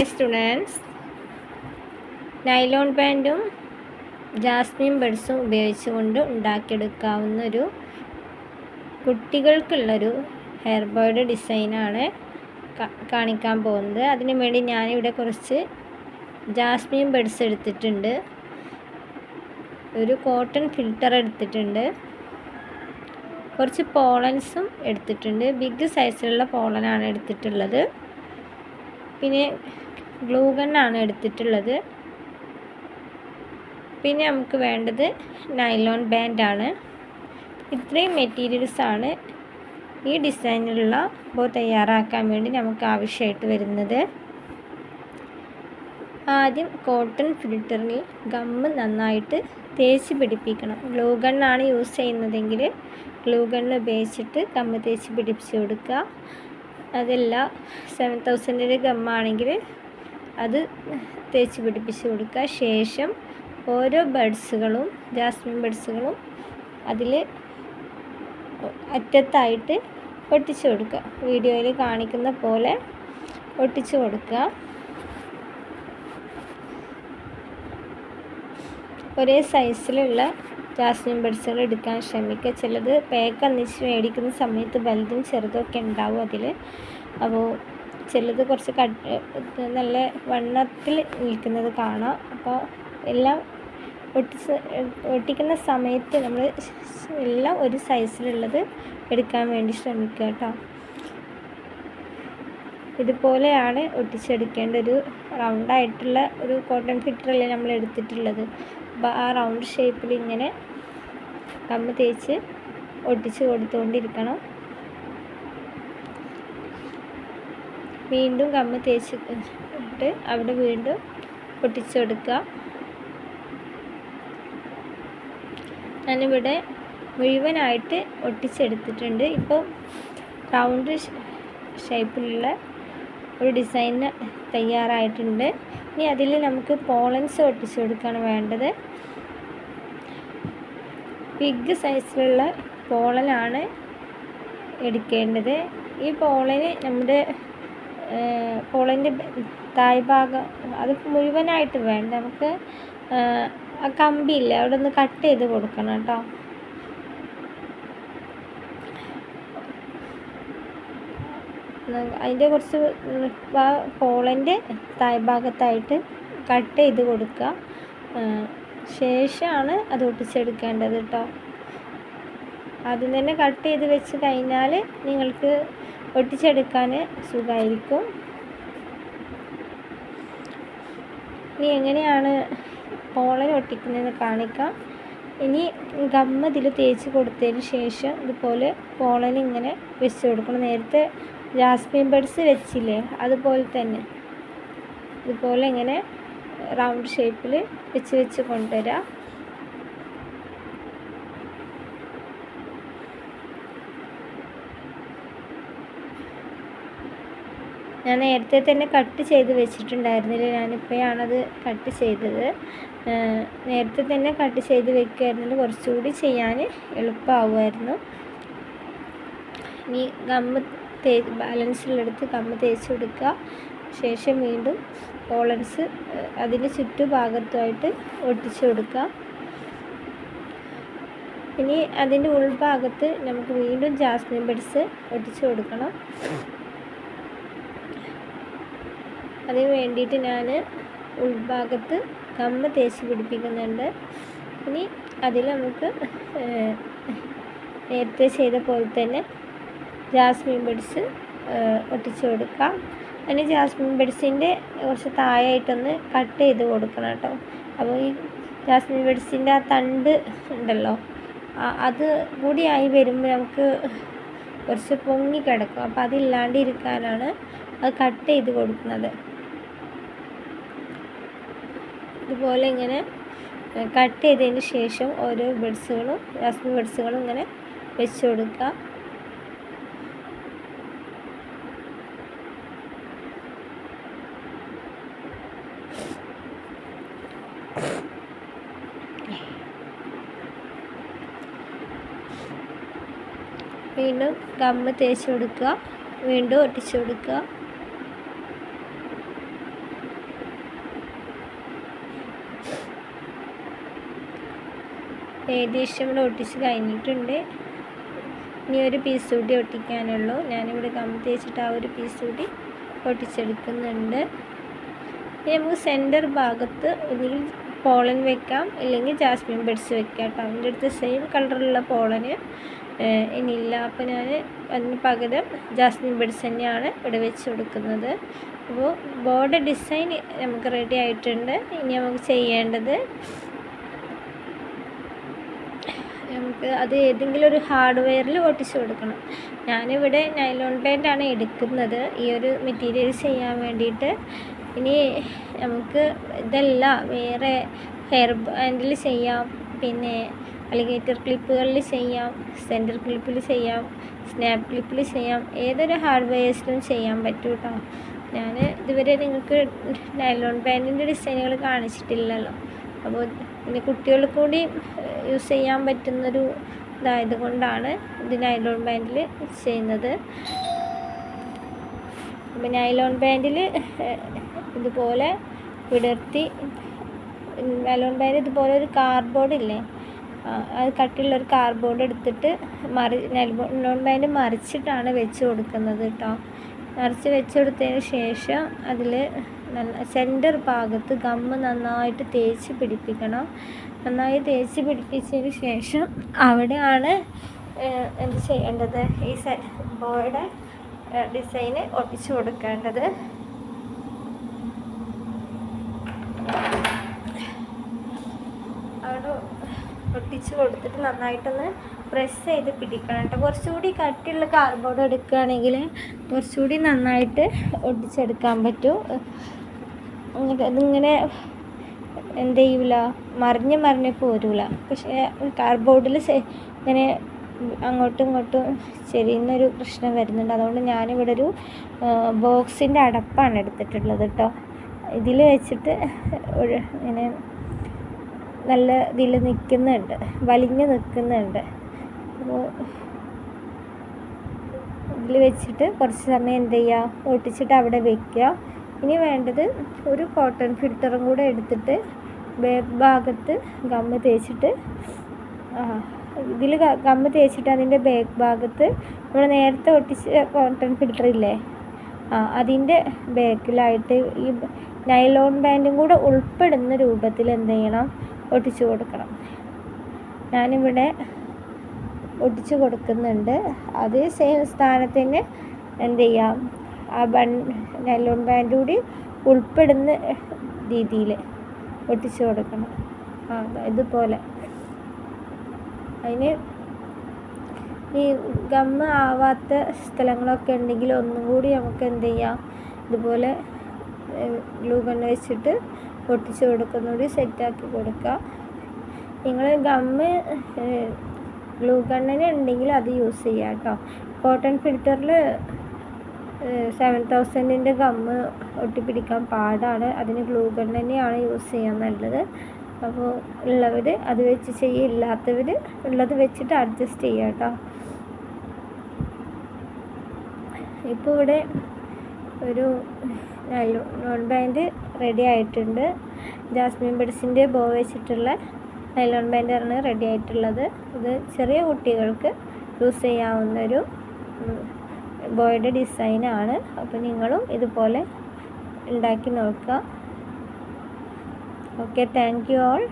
Hi students nylon പാന്റും jasmine ബഡ്സും ഉപയോഗിച്ചുകൊണ്ട് ഉണ്ടാക്കിയെടുക്കാവുന്ന ഒരു കുട്ടികൾക്കുള്ളൊരു ഹെയർ ബോയുടെ ഡിസൈനാണ് കാണിക്കാൻ പോകുന്നത്. അതിനു വേണ്ടി ഞാനിവിടെ കുറച്ച് ജാസ്മിൻ ബഡ്സ് എടുത്തിട്ടുണ്ട്. ഒരു കോട്ടൺ ഫിൽറ്റർ എടുത്തിട്ടുണ്ട്. കുറച്ച് പോളൻസും എടുത്തിട്ടുണ്ട്. ബിഗ് സൈസിലുള്ള പോളനാണ് എടുത്തിട്ടുള്ളത്. പിന്നെ ഗ്ലൂ ആണ് എടുത്തിട്ടുള്ളത്. പിന്നെ നമുക്ക് വേണ്ടത് നൈലോൺ ബാൻഡാണ് ഇത്രയും മെറ്റീരിയൽസാണ് ഈ ഡിസൈനിലുള്ള ബോ തയ്യാറാക്കാൻ വേണ്ടി നമുക്ക് ആവശ്യമായിട്ട് വരുന്നത്. ആദ്യം കോട്ടൺ ഫിൽറ്ററിൽ ഗമ്മ് നന്നായിട്ട് തേച്ച് പിടിപ്പിക്കണം. ഗ്ലൂ ഗണ്ണാണ് യൂസ് ചെയ്യുന്നതെങ്കിൽ ഗ്ലൂ ഉപയോഗിച്ചിട്ട് ഗമ്മ് തേച്ച് പിടിപ്പിച്ച് കൊടുക്കുക. അതല്ല സെവൻ തൗസൻഡിന്റെ ഗമ്മാണെങ്കിൽ അത് തേച്ച് പിടിപ്പിച്ച് കൊടുക്കുക. ശേഷം ഓരോ ബഡ്സുകളും ജാസ്മിൻ ബഡ്സുകളും അതിൽ അറ്റത്തായിട്ട് ഒട്ടിച്ചു കൊടുക്കുക. വീഡിയോയിൽ കാണിക്കുന്ന പോലെ ഒട്ടിച്ചു കൊടുക്കുക. ഒരേ സൈസിലുള്ള ജാസ്മിൻ ബഡ്സുകൾ എടുക്കാൻ ശ്രമിക്കുക. ചിലത് പാക്ക് അന്നിച്ച് മേടിക്കുന്ന സമയത്ത് വലുതും ചെറുതും ഒക്കെ ഉണ്ടാവും അതിൽ അപ്പോൾ ചിലത് കുറച്ച് കട്ട് നല്ല വണ്ണത്തിൽ നിൽക്കുന്നത് കാണാം. അപ്പോൾ എല്ലാം ഒട്ടിച്ച് ഒട്ടിക്കുന്ന സമയത്ത് നമ്മൾ എല്ലാം ഒരു സൈസിലുള്ളത് എടുക്കാൻ വേണ്ടി ശ്രമിക്കുക കേട്ടോ. ഇതുപോലെയാണ് ഒട്ടിച്ചെടുക്കേണ്ട ഒരു റൗണ്ടായിട്ടുള്ള ഒരു കോട്ടൺ ഫിറ്ററല്ലേ നമ്മൾ എടുത്തിട്ടുള്ളത്. അപ്പോൾ ആ റൗണ്ട് ഷേപ്പിൽ ഇങ്ങനെ കമ്മ് തേച്ച് ഒട്ടിച്ച് കൊടുത്തുകൊണ്ടിരിക്കണം. വീണ്ടും കമ്മ് തേച്ച് ഇട്ട് അവിടെ വീണ്ടും പൊട്ടിച്ചു കൊടുക്കുക ഞാനിവിടെ മുഴുവനായിട്ട് ഒട്ടിച്ചെടുത്തിട്ടുണ്ട്. ഇപ്പോൾ റൗണ്ട് ഷേപ്പിലുള്ള ഒരു ഡിസൈന് തയ്യാറായിട്ടുണ്ട്. ഇനി അതിൽ നമുക്ക് പോളൻസ് ഒട്ടിച്ചു കൊടുക്കുകയാണ് വേണ്ടത് ബിഗ് സൈസിലുള്ള പോളനാണ് എടുക്കേണ്ടത്. ഈ പോളന് നമ്മുടെ പോളന്റെ താഴ്ഭാഗം അത് മുഴുവനായിട്ട് വേണ്ട. നമുക്ക് ആ കമ്പിയില്ലേ അവിടെ ഒന്ന് കട്ട് ചെയ്ത് കൊടുക്കണം കേട്ടോ. അതിന്റെ കുറച്ച് കോളന്റെ താഴ്ഭാഗത്തായിട്ട് കട്ട് ചെയ്ത് കൊടുക്കുക. ശേഷമാണ് അത് ഒട്ടിച്ചെടുക്കേണ്ടത് കേട്ടോ. ആദ്യം തന്നെ കട്ട് ചെയ്ത് വെച്ച് കഴിഞ്ഞാൽ നിങ്ങൾക്ക് ഒട്ടിച്ചെടുക്കാൻ സുഖമായിരിക്കും ഇനി എങ്ങനെയാണ് പോളൻ ഒട്ടിക്കുന്നതെന്ന് കാണിക്കാം. ഇനി ഗമ്മ ഇതിൽ തേച്ച് കൊടുത്തതിന് ശേഷം ഇതുപോലെ പോളൻ ഇങ്ങനെ വെച്ച് കൊടുക്കണം. നേരത്തെ ജാസ്മിൻ ബഡ്സ് വെച്ചില്ലേ അതുപോലെ തന്നെ. ഇതുപോലെ ഇങ്ങനെ റൗണ്ട് ഷേപ്പിൽ വെച്ച് വെച്ച് കൊണ്ടുവരാം. ഞാൻ നേരത്തെ തന്നെ കട്ട് ചെയ്ത് വെച്ചിട്ടുണ്ടായിരുന്നില്ല. ഞാനിപ്പോഴാണത് കട്ട് ചെയ്തത്. നേരത്തെ തന്നെ കട്ട് ചെയ്ത് വെക്കുമായിരുന്നെങ്കിൽ കുറച്ചുകൂടി ചെയ്യാൻ എളുപ്പമാവുമായിരുന്നു. ഇനി ഗമ്മ് തേ ബാലൻസിലെടുത്ത് ഗമ്മ് തേച്ച് കൊടുക്കുക. ശേഷം വീണ്ടും പോളൻസ് അതിന്റെ ചുറ്റുഭാഗത്തുമായിട്ട് ഒട്ടിച്ചു കൊടുക്കുക. ഇനി അതിന്റെ ഉൾഭാഗത്ത് നമുക്ക് വീണ്ടും ജാസ്മിൻ ബെഡ്സ് ഒട്ടിച്ചു കൊടുക്കണം. അതിന് വേണ്ടിയിട്ട് ഞാൻ ഉൾഭാഗത്ത് കമ്മ തേച്ച് പിടിപ്പിക്കുന്നുണ്ട്. ഇനി അതിൽ നമുക്ക് നേരത്തെ ചെയ്ത പോലെ തന്നെ ജാസ്മിൻ ബഡ്സ് ഒട്ടിച്ചു കൊടുക്കാം. അതിന് ജാസ്മിൻ ബഡ്സിന്റെ കുറച്ച് താഴെയായിട്ടൊന്ന് കട്ട് ചെയ്ത് കൊടുക്കണം കേട്ടോ. അപ്പോൾ ഈ ജാസ്മിൻ ബഡ്സിന്റെ ആ തണ്ട് ഉണ്ടല്ലോ അത് കൂടി ആയി വരുമ്പോൾ നമുക്ക് കുറച്ച് പൊങ്ങി കിടക്കും. അപ്പോൾ അതില്ലാണ്ടിരിക്കാനാണ് അത് കട്ട് ചെയ്ത് കൊടുക്കുന്നത്. ഇതുപോലെ ഇങ്ങനെ കട്ട് ചെയ്തതിന് ശേഷം ഓരോ ബെഡ്സുകളും ജാസ്മിൻ ബെഡ്സുകളും ഇങ്ങനെ വെച്ച് കൊടുക്കുക. വീണ്ടും ഗമ്മ് തേച്ച് കൊടുക്കുക. വീണ്ടും ഒട്ടിച്ചു കൊടുക്കുക. ഏകദേശം ഇവിടെ ഒട്ടിച്ച് കഴിഞ്ഞിട്ടുണ്ട്. ഇനി ഒരു പീസ് കൂടി ഒട്ടിക്കാനുള്ളൂ. ഞാനിവിടെ കമ്പ് തേച്ചിട്ട് ആ ഒരു പീസ് കൂടി ഒട്ടിച്ചെടുക്കുന്നുണ്ട്. ഇനി നമുക്ക് സെന്റർ ഭാഗത്ത് ഒന്നുകിൽ പോളൻ വെക്കാം ഇല്ലെങ്കിൽ ജാസ്മിൻ ബെഡ്സ് വെക്കാം കേട്ടോ. അതിന്റെ അടുത്ത് സെയിം കളറുള്ള പോളന് ഇനിയില്ല അപ്പോൾ ഞാൻ അതിന് പകരം ജാസ്മിൻ ബെഡ്സ് തന്നെയാണ് ഇവിടെ വെച്ച് കൊടുക്കുന്നത്. അപ്പോൾ ബോർഡ് ഡിസൈൻ നമുക്ക് റെഡി ആയിട്ടുണ്ട്. ഇനി നമുക്ക് ചെയ്യേണ്ടത് നമുക്ക് അത് ഏതെങ്കിലും ഒരു ഹാർഡ്വെയറിൽ ഒട്ടിച്ച് കൊടുക്കണം. ഞാനിവിടെ നൈലോൺ പാന്റാണ് എടുക്കുന്നത്. ഈ ഒരു മെറ്റീരിയൽ ചെയ്യാൻ വേണ്ടിയിട്ട്. ഇനി നമുക്ക് ഇതല്ല വേറെ ഹെയർ ബാൻഡിൽ ചെയ്യാം. പിന്നെ അലിഗേറ്റർ ക്ലിപ്പുകളിൽ ചെയ്യാം സെന്റർ ക്ലിപ്പിൽ ചെയ്യാം സ്നാപ്പ് ക്ലിപ്പിൽ ചെയ്യാം. ഏതൊരു ഹാർഡ്വെയർസിലും ചെയ്യാൻ പറ്റും കേട്ടോ ഞാൻ ഇതുവരെ നിങ്ങൾക്ക് നൈലോൺ പാന്റിന്റെ ഡിസൈനുകൾ കാണിച്ചിട്ടില്ലല്ലോ. അപ്പോൾ പിന്നെ കുട്ടികൾ കൂടി യൂസ് ചെയ്യാൻ പറ്റുന്നൊരു ഇതായത് കൊണ്ടാണ് ഇത് നൈലോൺ ബാൻഡിൽ ചെയ്യുന്നത്. അപ്പം നൈലോൺ ബാൻഡിൽ ഇതുപോലെ വിടർത്തി നൈലോൺ പാന്റ് ഇതുപോലെ ഒരു കാർഡ്ബോർഡ് ഇല്ലേ അത് കട്ടിയുള്ള ഒരു കാർഡ്ബോർഡ് എടുത്തിട്ട് മറി നൈലോൺ പാന്റ് മറിച്ചിട്ടാണ് വെച്ച് കൊടുക്കുന്നത് കേട്ടോ മറിച്ച് വെച്ച് കൊടുത്തതിന് ശേഷം അതിൽ നല്ല സെന്റർ ഭാഗത്ത് ഗമ്മ് നന്നായിട്ട് തേച്ച് പിടിപ്പിക്കണം. നന്നായി തേച്ച് പിടിപ്പിച്ചതിന് ശേഷം അവിടെയാണ് എന്ത് ചെയ്യേണ്ടത്? ഈ ബോയുടെ ഡിസൈന് ഒട്ടിച്ചു കൊടുക്കേണ്ടത്. അവിടെ ഒട്ടിച്ചു കൊടുത്തിട്ട് നന്നായിട്ടൊന്ന് പ്രസ് ചെയ്ത് പിടിക്കണം കേട്ടോ. കുറച്ചുകൂടി കട്ടിയുള്ള കാർഡ്ബോർഡ് എടുക്കുകയാണെങ്കിൽ കുറച്ചുകൂടി നന്നായിട്ട് ഒട്ടിച്ചെടുക്കാൻ പറ്റും. ഇതിങ്ങനെ എന്ത് ചെയ്യൂല. മറിഞ്ഞ് മറിഞ്ഞ് പോരൂല. പക്ഷേ കാർഡ്ബോർഡിൽ ഇങ്ങനെ അങ്ങോട്ടും ഇങ്ങോട്ടും ചെരിയുന്നൊരു പ്രശ്നം വരുന്നുണ്ട്. അതുകൊണ്ട് ഞാനിവിടെ ഒരു ബോക്സിന്റെ അടപ്പാണ് എടുത്തിട്ടുള്ളത് കേട്ടോ ഇതിൽ വെച്ചിട്ട് ഒരു ഇങ്ങനെ നല്ല ഇതിൽ നിൽക്കുന്നുണ്ട് വലിഞ്ഞ് നിൽക്കുന്നുണ്ട് അപ്പോൾ ഇതിൽ വെച്ചിട്ട് കുറച്ച് സമയം എന്ത് ചെയ്യുക ഒട്ടിച്ചിട്ട് അവിടെ വെക്കുക ഇനി വേണ്ടത് ഒരു കോട്ടൺ ഫിൽറ്ററും കൂടെ എടുത്തിട്ട് ബാക്ക് ഭാഗത്ത് ഗമ്മ് തേച്ചിട്ട് ഇതിൽ ഗമ്മ് തേച്ചിട്ട് അതിന്റെ ബാക്ക് ഭാഗത്ത് നമ്മൾ നേരത്തെ ഒട്ടിച്ച കോട്ടൺ ഫിൽറ്റർ ഇല്ലേ ആ അതിന്റെ ബാക്കിലായിട്ട് ഈ നൈലോൺ ബാൻഡും കൂടെ ഉൾപ്പെടുന്ന രൂപത്തിൽ എന്ത് ചെയ്യണം? ഒട്ടിച്ചു കൊടുക്കണം. ഞാനിവിടെ ഒട്ടിച്ചു കൊടുക്കുന്നുണ്ട്. അതേ സെയിം സ്ഥാനത്തിന് എന്ത് ചെയ്യാം? ആ ബൺ നൈലോൺ ബാൻഡ് കൂടി ഉൾപ്പെടുന്ന രീതിയിൽ ഒട്ടിച്ചു കൊടുക്കണം. ആ ഇതുപോലെ. അതിന് ഈ ഗമ്മ് ആവാത്ത സ്ഥലങ്ങളൊക്കെ ഉണ്ടെങ്കിൽ ഒന്നും കൂടി നമുക്ക് എന്ത് ചെയ്യാം? ഇതുപോലെ ഗ്ലൂ ഗണ്ണ് വെച്ചിട്ട് ഒട്ടിച്ച് കൊടുക്കുന്നൂടി സെറ്റാക്കി കൊടുക്കുക നിങ്ങൾ ഗമ്മ് ഗ്ലൂ ഗണ്ണിന് ഉണ്ടെങ്കിൽ അത് യൂസ് ചെയ്യാം കേട്ടോ കോട്ടൺ ഫിൽറ്ററിൽ സെവൻ തൗസൻഡിന്റെ ഗമ്മ് ഒട്ടിപ്പിടിക്കാൻ പാടാണ്. അതിന് ഗ്ലൂ ഗൺ തന്നെയാണ് യൂസ് ചെയ്യാൻ നല്ലത്. അപ്പോൾ ഉള്ളവർ അത് വെച്ച് ചെയ്യുക ഇല്ലാത്തവർ ഉള്ളത് വെച്ചിട്ട് അഡ്ജസ്റ്റ് ചെയ്യുക കേട്ടോ. ഇപ്പോൾ ഇവിടെ ഒരു നോൺ ബാൻഡ് റെഡി ആയിട്ടുണ്ട്. ജാസ്മിൻ ബെഡ്സിന്റെ ബോ വെച്ചിട്ടുള്ള നൈലോൺ ബാൻഡാണ് റെഡി ആയിട്ടുള്ളത്. ഇത് ചെറിയ കുട്ടികൾക്ക് യൂസ് ചെയ്യാവുന്ന ഒരു ബോയുടെ ഡിസൈനാണ് അപ്പോൾ നിങ്ങളും ഇതുപോലെ ഉണ്ടാക്കി നോക്കുക. Okay thank you all